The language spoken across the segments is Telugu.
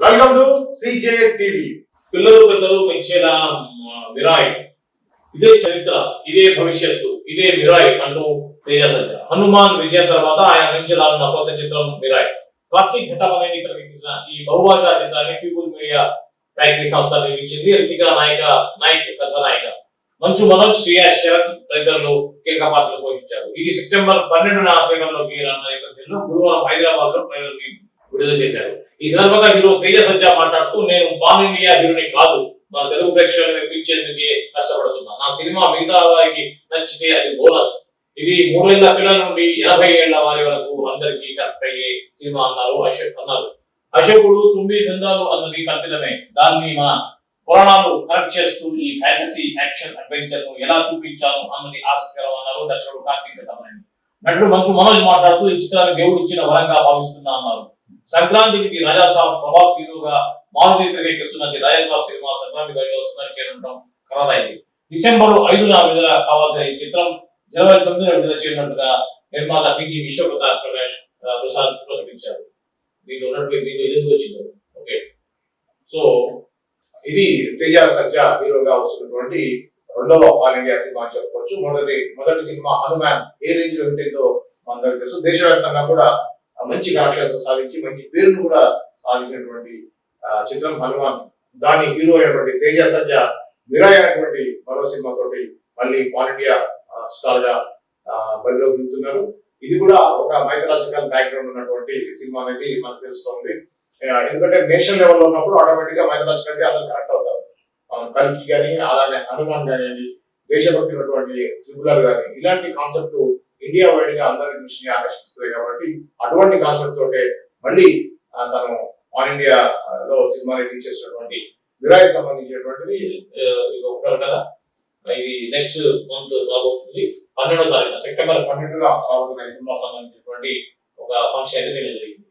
Welcome to CJ TV. పిల్లలు పెద్దలు పెంచేలా మ, ఇదే చరిత్ర ఇదే భవిష్యత్తు ఇదే మిరాయ్ అంటూ తేజసంజ హనుమాన్ విజయం తర్వాత ఆయన నుంచి రానున్న కొత్త చిత్రం మిరాయ్. కార్తీక్ ఘటమనేని తెరకెక్కించిన ఈ బహుభాషా చిత్రాన్ని పీపుల్ మీడియా ఫ్యాక్టరీ సంస్థ నిర్మించింది. రితిక నాయక నాయక్ కథానాయిక. మంచు మనోజ్ శ్రియా శరణ్ తదితరులు కీలక పాత్రలు పోషించారు. ఇది సెప్టెంబర్ పన్నెండున ఆశ్రయంలోకి రానున్న నేపథ్యంలో గురువారం హైదరాబాద్లో ట్రైలర్ని విడుదల చేశారు. ఈ సందర్భంగా హీరో తేజ సజ్జా మాట్లాడుతూ నేను పాన్ ఇండియా హీరోని కాదు. మన తెలుగు ప్రేక్షకులను మెప్పించేందుకే కష్టపడుతున్నా నా సినిమా మిగతా వారికి నచ్చితే అది బోనస్. ఇది మూడేళ్ళ పిల్లల నుండి ఎనభై ఏళ్ళ వారి వరకు అందరికీ కరెక్ట్ అయ్యే సినిమా అన్నారు అశోక్ అన్నారు. అశోకుడు తుమ్మి గంధాలు అన్నది కల్పితమే దాన్ని మన పురాణాలు కరెక్ట్ చేస్తూ ఈ ఫ్యాంటసీ యాక్షన్ అడ్వెంచర్ను ఎలా చూపించాను అన్నది ఆసక్తికరం అన్నారు దర్శకుడు కార్తీక్ నటుడు మంచు మనోజ్ మాట్లాడుతూ ఈ చిత్రాన్ని దేవుడు ఇచ్చిన వరంగా భావిస్తున్నా అన్నారు. సంక్రాంతికి రాజా సాబ్ ప్రభాస్ హీరోగా మారుతి తెరకెక్కిస్తున్నది రాజా సాబ్ సినిమా సంక్రాంతి బయట వస్తుందని చేరడం ఖరారైంది. డిసెంబర్ ఐదున విడుదల కావాల్సిన ఈ చిత్రం జనవరి తొమ్మిదిన విడుదల చేయనున్నట్టుగా నిర్మాత పిజి విశ్వప్రతాప్ ప్రకాష్ ప్రసాద్ ప్రకటించారు. దీంట్లో ఉన్నటువంటి దీంట్లో ఎందుకు ఓకే. సో ఇది తేజ సజ్జ హీరోగా వస్తున్నటువంటి రెండవ ఆల్ ఇండియా సినిమా అని చెప్పుకోవచ్చు. మొదటి మొదటి సినిమా హనుమాన్ ఏ రేంజ్లో ఉంటుందో మనందరికీ తెలుసు. దేశవ్యాప్తంగా కూడా మంచి కలెక్షన్స్ సాధించి మంచి పేరును కూడా సాధించినటువంటి చిత్రం హనుమాన్. దాని హీరో అయినటువంటి తేజ సజ్జ విరాయ్ అయినటువంటి మరో సినిమా తోటి మళ్ళీ ఆల్ ఇండియా స్టార్గా బరిలో దిగుతున్నారు. ఇది కూడా ఒక మైథలాజికల్ బ్యాక్గ్రౌండ్ ఉన్నటువంటి సినిమా అనేది మనకు తెలుస్తుంది. ఎందుకంటే నేషనల్ లెవెల్లో ఉన్నప్పుడు ఆటోమేటిక్గా మైథలాజికల్ అంటే అందరూ కనెక్ట్ అవుతారు. ఆ, కల్కి కానీ అలానే హనుమాన్ కానివ్వండి దేశభక్తి ఉన్నటువంటి త్రిపులర్ కానీ ఇలాంటి కాన్సెప్ట్ ఇండియా వైడ్గా అందరి దృష్టిని ఆకర్షిస్తుంది కాబట్టి అటువంటి కాన్సెప్ట్ తోటే మళ్ళీ తను ఆల్ ఇండియా లో సినిమా రిలీజ్ చేసినటువంటి విరాయ్ సంబంధించినటువంటిది ఆ, ఇది ఒక ప్రకటన ఇది నెక్స్ట్ మంత్ రాబోతుంది. పన్నెండో తారీఖు సెప్టెంబర్ పన్నెండుగా రాబోతున్న సినిమా సంబంధించినటువంటి ఒక ఫంక్షన్ అయితే నేను జరిగింది.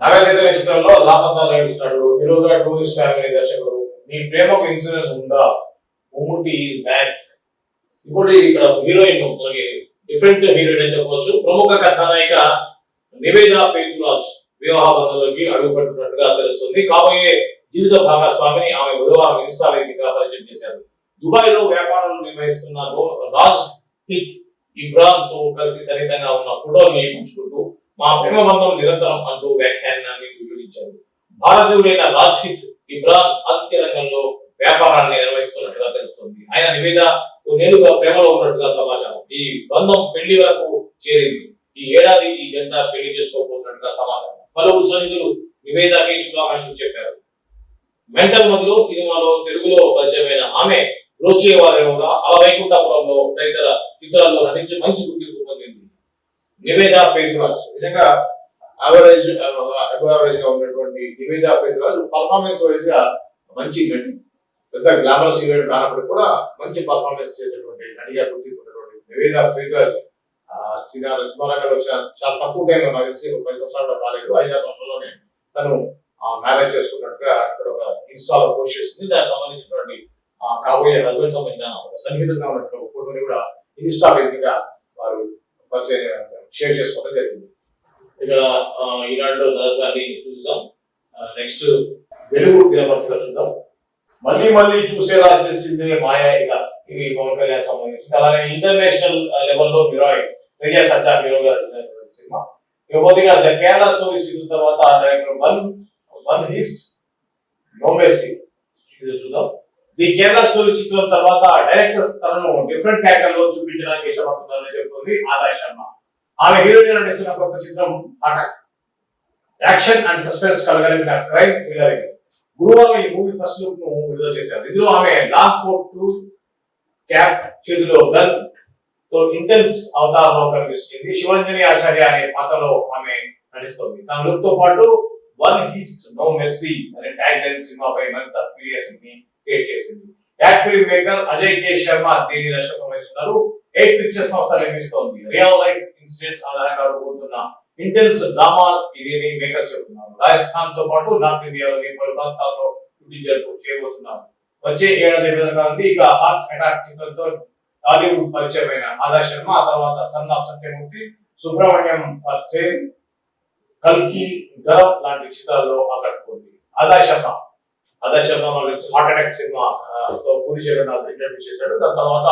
నాగా చైతన్య చిత్రంలో లాభంతాలు నడుస్తున్నాడు హీరోగా టూరిస్ట్ ఫ్యామిలీ దర్శకుడు. నీ ప్రేమకు ఇన్సూరెన్స్ ఉందా? మమ్ముటి ఈజ్ బ్యాక్ ఇంకోటి ఇక్కడ హీరోయిన్ మనకి డిఫరెంట్ హీరోయిన్ అని చెప్పవచ్చు. ప్రముఖ కథానాయిక నివేద పేతురాజ్ వివాహ బంధంలోకి అడుగుపెడుతున్నట్టుగా తెలుస్తుంది. కాబోయే జీవిత భాగస్వామిని ఆమె బుధవారం ఇన్స్టా వేదికగా పరిచయం చేశారు. దుబాయ్లో వ్యాపారాలు నిర్వహిస్తున్న రాజ్ హిత్ ఇబ్రాన్తో కలిసి సన్నిహితంగా ఉన్న ఫోటోలు నియమించుకుంటూ మా ప్రేమ బంధం నిరంతరం అంటూ వ్యాఖ్యానాన్ని వివరించారు భారతీయుడైన రాజ్ హిత్ ఇబ్రాన్ ఆతిథ్య రంగంలో వ్యాపారాన్ని నిర్వహిస్తున్నట్టుగా తెలుస్తుంది. ఆయన నివేద నేరుగా ప్రేమలో ఉన్నట్టుగా సమాచారం. ఈ బంధం పెళ్ళి వరకు చేరింది. ఈ ఏడాది ఈ జంట పెళ్ళి చేసుకోబోతున్నట్టుగా సమాచారం. పలువురు సన్నిధులు నివేదకి శుభాకాంక్షలు చెప్పారు. మెంటల్ మధ్యలో సినిమాలో తెలుగులో పరిచయమైన ఆమె రోచేవారేవుగా అలవైకుంఠపురంలో తదితర చిత్రాల్లో నటించి మంచి గుర్తింపు పొందింది. నివేద పేతురాజ్. నిజంగా యావరేజ్ అబౌవ్ యావరేజ్గా ఉన్నటువంటి నివేద పేదరాజు పర్ఫార్మెన్స్ వైజ్గా మంచి నటి. పెద్ద గ్లామరస్ హీరోయిన్ కానప్పుడు కూడా మంచి పర్ఫార్మెన్స్ చేసేటువంటి నటిగా గుర్తింపున్నటువంటి నివేద ప్రీతిరాజ్. సినిమా సినిమారంగంలో చాలా తక్కువ టైంలో నాకు తెలిసి ఒక పది సంవత్సరాలు కాలేదు. ఐదారు సంవత్సరాల్లోనే తను మ్యారేజ్ చేసుకున్నట్టుగా ఇక్కడ ఒక ఇన్స్టాలో పోస్ట్ చేసింది. దానికి సంబంధించినటువంటి కాబోయే హస్బెండ్ సంబంధించిన ఒక సన్నిహితంగా ఉన్నటువంటి ఒక ఫోటోని కూడా ఇన్స్టా వేదికగా వారు షేర్ చేసుకోవడం జరిగింది. ఇక ఆ, ఈనాడులో దాదాపు చూసాం నెక్స్ట్ వెలుగు దినపత్రిక చూద్దాం. మళ్ళీ మళ్ళీ చూసేలా చేసిందే మాయా ఇక. ఇది పవన్ కళ్యాణ్ సంబంధించింది అలాగే ఇంటర్నేషనల్ లెవెల్లో మిరాయ్. తేజ సజ్జా హీరో గారు సినిమా. ఇకపోతే ద కేరళ స్టోరీ చూసిన తర్వాత director one one heist no mercy ఇది చూద్దాం. ది కేరళ స్టోరీ చిత్రం తర్వాత డైరెక్టర్స్ తనను డిఫరెంట్ క్యారెక్టర్లో చూపించడానికి ఇష్టపడుతున్నారని చెప్తుంది ఆదా శర్మ. ఆమె హీరోయిన్ నటిస్తున్న కొత్త చిత్రం అటాక్ యాక్షన్ అండ్ సస్పెన్స్ కలగలిపిన క్రైమ్ థ్రిల్లర్ ఇది. గురువారం ఈ మూవీ ఫస్ట్ లుక్ను విడుదల చేశారు. ఇందులో ఆమె లాంగ్ కోట్ క్యాప్ చేతిలో గన్తో ఇంటెన్స్ అవతారంలో కనిపిస్తుంది శివరంజని ఆచార్య అనే పాత్రలో ఆమె నటిస్తుంది. తన లుక్తో పాటు వన్ హీస్ట్ నో మెస్సీ అనే ట్యాగ్ లైన్ సినిమాపై మరింత క్యూరియాసిటీ క్రియేట్ చేసింది. Ad film maker Ajay K Sharma దీని దర్శకం వహిస్తున్నారు. ఎయిట్ పిక్చర్స్ సంస్థ నిర్మిస్తోంది. రియల్ లైఫ్ ఇన్సిడెంట్స్ ఆధారంగా రూపొందుతున్న ఇంటెన్స్ డ్రామా ఇది మేకర్స్ చెప్తున్నారు. రాజస్థాన్తో పాటు నార్త్ ఇండియాలోని పలు ప్రాంతాల్లో షూటింగ్ జరుపు చేయబోతున్నారు. వచ్చే ఏడాది విధంగా ఉంది ఇక హార్ట్ అటాక్ చిత్రంతో టాలీవుడ్ పరిచయమైన ఆదా శర్మ ఆ తర్వాత సన్ సత్యమూర్తి సుబ్రహ్మణ్యం సేన్ కల్కి గరం లాంటి చిత్రాల్లో ఆకట్టుకుంది. Adah Sharma. Adah Sharma heart attack cinema Puri Jagannadh interview చేశాడు. దాని తర్వాత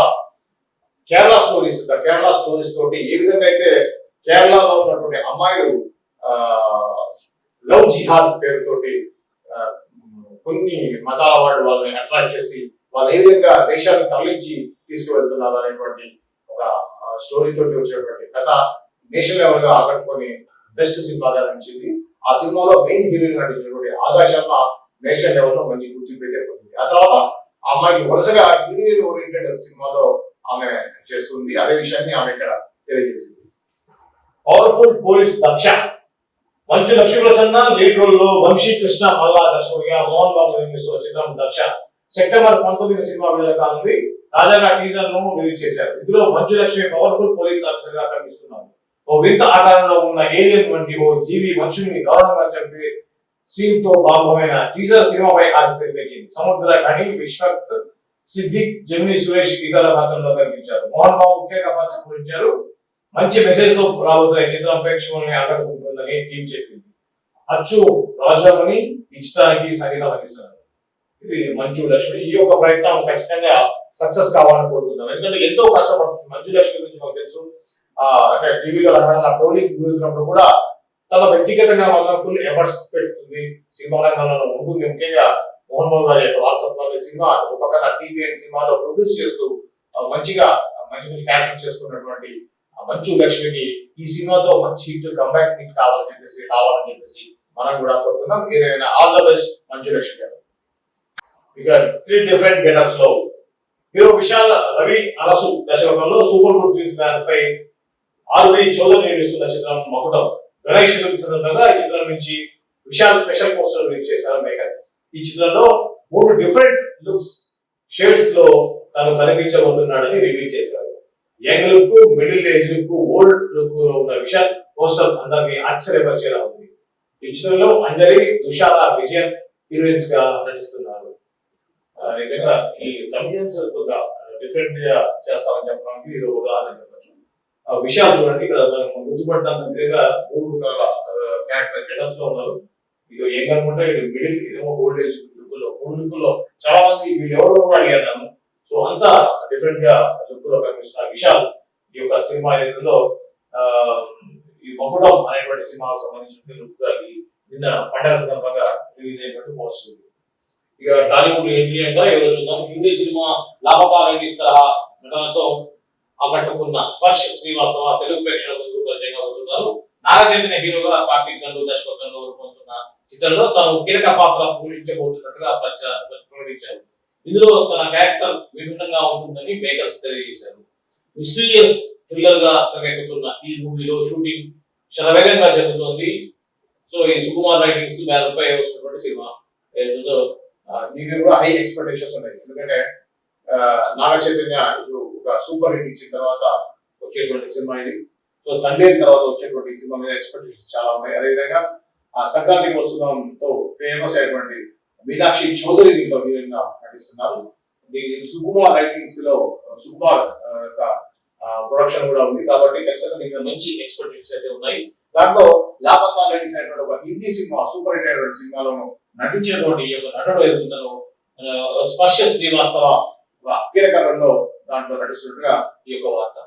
కేరళ స్టోరీస్ కేరళ స్టోరీస్ తోటి ఏ విధంగా అయితే కేరళలో ఉన్నటువంటి అమ్మాయిలు లవ్ జిహాద్ పేరుతోటి కొన్ని మతాల వాళ్ళు వాళ్ళని అట్రాక్ట్ చేసి వాళ్ళు ఏ విధంగా దేశాన్ని తరలించి తీసుకువెళ్తున్నారు అనేటువంటి ఒక స్టోరీ తోటి వచ్చేటువంటి కథ నేషనల్ లెవెల్గా ఆకట్టుకొని బెస్ట్ సినిమాగా నడిచింది ఆ సినిమాలో మెయిన్ హీరోయిన్ నటించినటువంటి ఆదా శర్మ నేషనల్ లెవెల్లో మంచి గుర్తింపు అయితే పొందింది. ఆ తర్వాత అమ్మాయికి వరుసగా హీరోయిన్ ఓరియంటెడ్ సినిమాలో ఆమె చేస్తుంది. అదే విషయాన్ని ఆమె ఇక్కడ తెలియజేసింది. పవర్ఫుల్ పోలీస్ దక్ష మంచు లక్ష్మీ ప్రసన్న లీడ్ రోల్లో వంశీ కృష్ణ మల్లా దర్శకుడిగా మోహన్ బాబు నిర్మిస్తున్న చిత్రం దక్ష సెప్టెంబర్ పంతొమ్మిది సినిమా విడుదల కానుంది. తాజాగా టీజర్ను రిలీజ్ చేశారు. ఇందులో మంచు లక్ష్మి పవర్ఫుల్ పోలీస్ ఆఫీసర్గా కనిపిస్తున్నారు ఓ వింత ఆకారంలో ఉన్న ఏలియన్ వంటి ఓ జీవి మనుషుల్ని గౌరవంగా చంపే సీన్తో భాగమైన టీజర్ సినిమాపై ఆసక్తి పెంచింది సముద్ర ఖని విశ్వక్ సిద్దిక్ జమిని సురేష్ ఇతర పాత్రల్లో కనిపించారు. మోహన్ బాబు ముఖ్య పాత్ర పూజించారు మంచి మెసేజ్తో రాబోతున్న ఈ చిత్రం ప్రేక్షకుల్ని ఆకట్టుకుంటుందని టీం చెప్పింది. అచ్చు రాజామణి ఇష్టానికి సంగీతం అందిస్తారు ఇది మంచు లక్ష్మి. ఈ యొక్క ప్రయత్నం ఖచ్చితంగా సక్సెస్ కావాలని కోరుకుంటున్నాం ఎందుకంటే ఎంతో కష్టపడుతుంది. మంచు లక్ష్మి గురించి మాకు తెలుసు. ఆ, అంటే టీవీలో రకరకాల ట్రోలింగ్ గురించినప్పుడు కూడా తన వ్యక్తిగతంగా మాత్రం ఫుల్ ఎఫర్ట్స్ పెడుతుంది. సినిమా రంగంలో ఉంటుంది. ముఖ్యంగా మోహన్ బాబు గారి యొక్క వారసత్వాన్ని సినిమా ఒక పక్కన టీవీ సినిమాలో ప్రొడ్యూస్ చేస్తూ మంచిగా మంచి మంచి క్యారెక్టర్ చేస్తున్నటువంటి మంచు లక్ష్మికి ఈ సినిమాతో మంచి హిట్ కంబ్యాక్ హిట్ కావాలని చెప్పేసి కావాలని చెప్పేసి మనం కూడా కోరుకుందాం. ఏదైనా ఆల్ ద బెస్ట్ మంచు లక్ష్మి గారు. ఇక త్రీ డిఫరెంట్ గెటప్స్లో హీరో విశాల్ రవి అరసు దర్శకత్వంలో సూపర్ గుడ్ ఫిల్మ్ బ్యాన్ పై ఆర్బి చౌదరి నిర్మిస్తున్న చిత్రం మకుటం. గణేష్ చతుర్థి సందర్భంగా ఈ చిత్రం నుంచి విశాల్ స్పెషల్ పోస్టర్ రిలీజ్ చేశారు మేకర్స్. ఈ చిత్రంలో మూడు డిఫరెంట్ లుక్స్ షేడ్స్లో తను కనిపించబోతున్నాడని రివీల్ చేశారు. Young look middle age look old లుక్లో ఉన్న విషయం కోసం అందరినీ ఆశ్చర్యపరిచేలా ఉంది. డిజిటల్లో అంజలి తుషార విజయన్ హీరోయిన్స్గా నటిస్తున్నారు నిజంగా ఈ తమిళన్స్ కొంత డిఫరెంట్గా చేస్తామని చెప్పడానికి ఇది ఒక ఉదాహరణ చెప్పచ్చు. ఆ విషయాలు చూడండి ఇక్కడ మనం గుర్తుపట్టినంత విధంగా మూడు రకాల క్యారెక్టర్ గెటప్స్లో ఉన్నారు. ఇది ఏం కనుకుంటే ఇది మిడిల్ ఇదేమో ఓల్డ్ ఏజ్ లుక్లో ఓల్డ్ లుక్లో చాలా మంది వీళ్ళు ఎవరు కూడా అడిగారు నన్ను. సో అంతా డిఫరెంట్గా లో కనిపిస్తున్న విషయాలు ఈ యొక్క సినిమా ఏదో ఈ మకుటం అనేటువంటి సినిమాకు సంబంధించిన లుక్గా నిన్న పండగ సందర్భంగా రిలీజ్ అయినట్టు పోస్ట్ ఇక టాలీవుడ్ ఏంటి ఏదో చూద్దాం. హిందీ సినిమా లాభపా వెంకటేష్ తరహా నటనతో ఆకట్టుకున్న స్పర్శ్ శ్రీవాస్తవ తెలుగు ప్రేక్షకులకు పరిచయంగా ఉంటున్నారు. నాగచైతన్య హీరోగా కార్తీక్ గండు దర్శకత్వంలో రూపొందుతున్న చిత్రంలో తాను కీలక పాత్ర పోషించబోతున్నట్టుగా ప్రచ- ప్రకటించారు. ఇందులో తన క్యారెక్టర్ విభిన్నంగా ఉంటుందని మేకర్స్ తెలియజేశారు. మిస్టీరియస్ థ్రిల్లర్గా తెరకెక్కుతున్న ఈ మూవీలో షూటింగ్ శరవేగంగా జరుగుతోంది. సో ఈ సుకుమార్ రైటింగ్స్ బ్యానర్ పై వస్తున్నటువంటి సినిమా. ఏదో దీని కూడా హై ఎక్స్పెక్టేషన్స్ ఉన్నాయి. ఎందుకంటే నాగ చైతన్య ఇప్పుడు ఒక సూపర్ హిట్ ఇచ్చిన తర్వాత వచ్చేటువంటి సినిమా ఇది. సో తండ్రి తర్వాత వచ్చేటువంటి సినిమా మీద ఎక్స్పెక్టేషన్స్ చాలా ఉన్నాయి. అదేవిధంగా ఆ సంక్రాంతికి వస్తుందంతో ఫేమస్ అయినటువంటి మీనాక్షి చౌదరి దీంట్లో హీరోయిన్గా నటిస్తున్నారు సుకుమార్ రైటింగ్స్లో సుకుమార్ యొక్క ప్రొడక్షన్ కూడా ఉంది కాబట్టి ఖచ్చితంగా దీంట్లో మంచి ఎక్స్పెక్టేషన్స్ అయితే ఉన్నాయి. దాంట్లో లాపతా లేడీస్ అనేటువంటి ఒక హిందీ సినిమా సూపర్ హిట్ అయినటువంటి సినిమాలో నటించేటువంటి ఈ యొక్క నటుడు ఎదుగుతున్నారో స్పర్శ శ్రీవాస్తవ ఒక కీలక దాంట్లో నటిస్తున్నట్టుగా ఈ యొక్క వార్త.